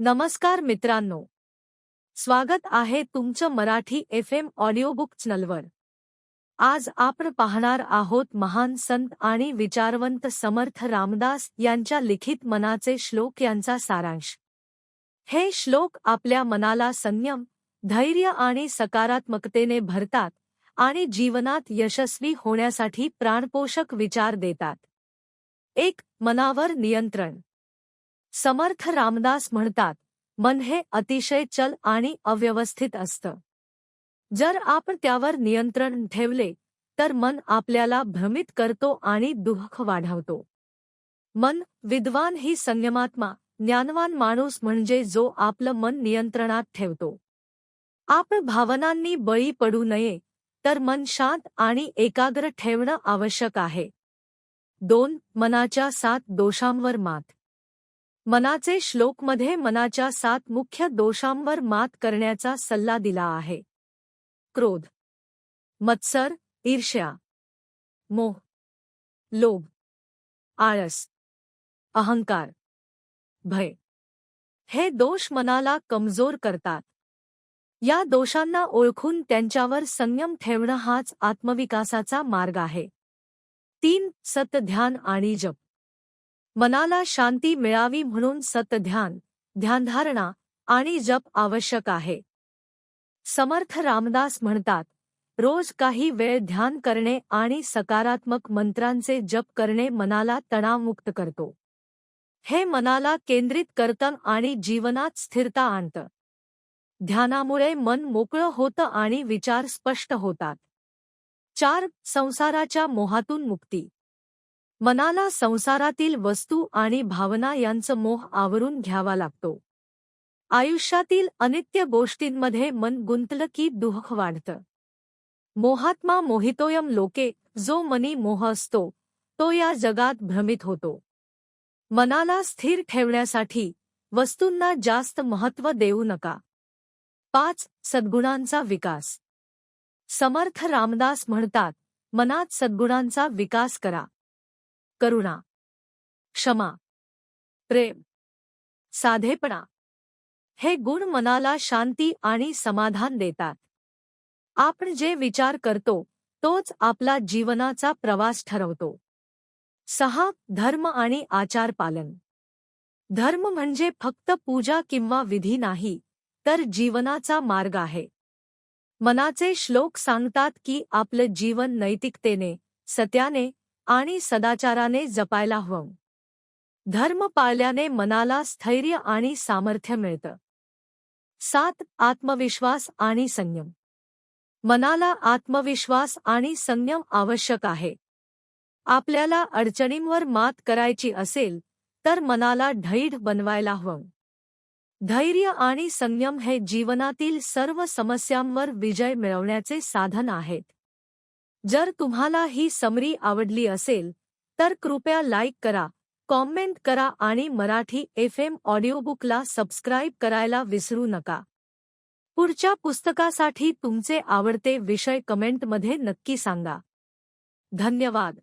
नमस्कार मित्रांनो. स्वागत आहे तुमचं मराठी एफ एम ऑडिओबुक चॅनलवर. आज आपण पाहणार आहोत महान संत आणि विचारवंत समर्थ रामदास यांच्या लिखित मनाचे श्लोक यांचा सारांश. हे श्लोक आपल्या मनाला संयम धैर्य आणि सकारात्मकतेने भरतात आणि जीवनात यशस्वी होण्यासाठी प्राणपोषक विचार देतात. एक मनावर नियंत्रण. समर्थ रामदास म्हणतात मन हे अतिशय चल आणि अव्यवस्थित असतं. जर आपण त्यावर नियंत्रण ठेवले तर मन आपल्याला भ्रमित करतो आणि दुःख वाढवतो. मन विद्वान ही संयमात्मा ज्ञानवान माणूस म्हणजे जो आपलं मन नियंत्रणात ठेवतो. आपण भावनांनी बळी पडू नये तर मन शांत आणि एकाग्र ठेवणं आवश्यक आहे. दोन मनाच्या सात दोषांवर मात. मनाचे श्लोकमध्ये मनाच्या सात मुख्य दोषांवर मात करण्याचा सल्ला दिला आहे. क्रोध मत्सर ईर्ष्या मोह लोभ आळस अहंकार भय हे दोष मनाला कमजोर करतात. या दोषांना ओळखून त्यांच्यावर संयम ठेवणं हाच आत्मविकासाचा मार्ग आहे. तीन सतध्यान आणि जप. मनाला शांती मिळावी म्हणून सतध्यान ध्यानधारणा आणि जप आवश्यक आहे. समर्थ रामदास म्हणतात रोज काही वेळ ध्यान करणे आणि सकारात्मक मंत्रांचे जप करणे मनाला तणावमुक्त करतो. हे मनाला केंद्रित करतं आणि जीवनात स्थिरता आणतं. ध्यानामुळे मन मोकळं होतं आणि विचार स्पष्ट होतात. चार संसाराच्या मोहातून मुक्ती मनाला संसारातील वस्तू आणि भावना यांचं मोह आवरून घ्यावा लागतो. आयुष्यातील अनित्य गोष्टींमध्ये मन गुंतलं की दुःख वाढतं. मोहात्मा मोहितोयम लोके जो मनी मोह असतो तो या जगात भ्रमित होतो. मनाला स्थिर ठेवण्यासाठी वस्तूंना जास्त महत्त्व देऊ नका. पाच सद्गुणांचा विकास. समर्थ रामदास म्हणतात मनात सद्गुणांचा विकास करा. करुणा क्षमा प्रेम साधेपणा हे गुण मनाला शांती आणि समाधान देतात. आपण जे विचार करतो तोच आपला जीवनाचा प्रवास ठरवतो. सहा धर्म आणि आचार पालन धर्म म्हणजे फक्त पूजा किंवा विधी नाही तर जीवनाचा मार्ग आहे. मनाचे श्लोक सांगतात की आपलं जीवन नैतिकतेने सत्याने आणि सदाचाराने जपायला हवं. धर्म पाळल्याने मनाला स्थैर्य आणि सामर्थ्य मिळतं. सात आत्मविश्वास आणि संयम. मनाला आत्मविश्वास आणि संयम आवश्यक आहे. आपल्याला अडचणींवर मात करायची असेल तर मनाला ढैढ बनवायला हवं. धैर्य आणि संयम हे जीवनातील सर्व समस्यांवर विजय मिळवण्याचे साधन आहेत. जर तुम्हाला ही समरी आवडली असेल तर कृपया लाईक करा कॉमेंट करा आणि मराठी एफ एम ऑडिओबुकला सबस्क्राईब करायला विसरू नका. पुढच्या पुस्तकासाठी तुमचे आवडते विषय कमेंटमध्ये नक्की सांगा. धन्यवाद.